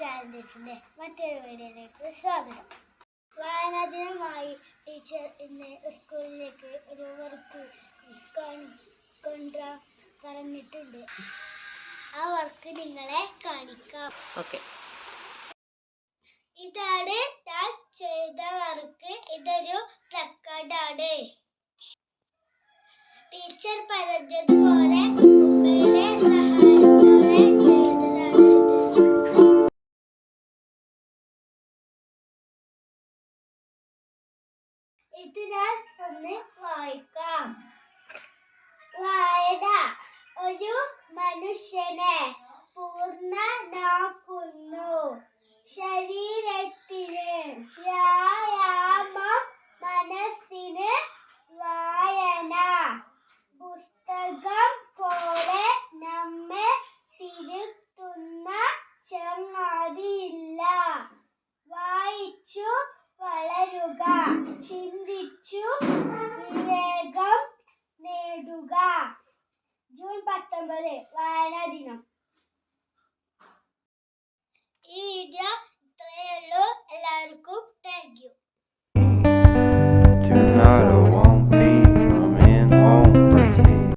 ടാലൻസിന്റെ മറ്റൊരു വീഡിയോയിലേക്ക് സ്വാഗതം. വായനാ ദിനമായി ടീച്ചർ ഇന്ന് സ്കൂളിലേക്ക് ഒരു വർക്ക് കൊണ്ടുവരാൻ പറഞ്ഞിട്ടുണ്ട്. ആ വർക്ക് നിങ്ങളെ കാണിക്കാം. ഓക്കെ ഇതാണ് ഞാൻ ചെയ്ത വർക്ക് ഇതൊരു പ്ലക്കാർഡാണ് ടീച്ചർ പറഞ്ഞതുപോലെ ഇത് ഞാൻ ഒന്ന് വായിക്കാം. വായന ഒരു മനുഷ്യനെ പൂർണനാക്കുന്നു പത്തൊമ്പത് വായനാ ദിനം. ഈ വീഡിയോ ഇത്രയേ ഉള്ളൂ. എല്ലാവർക്കും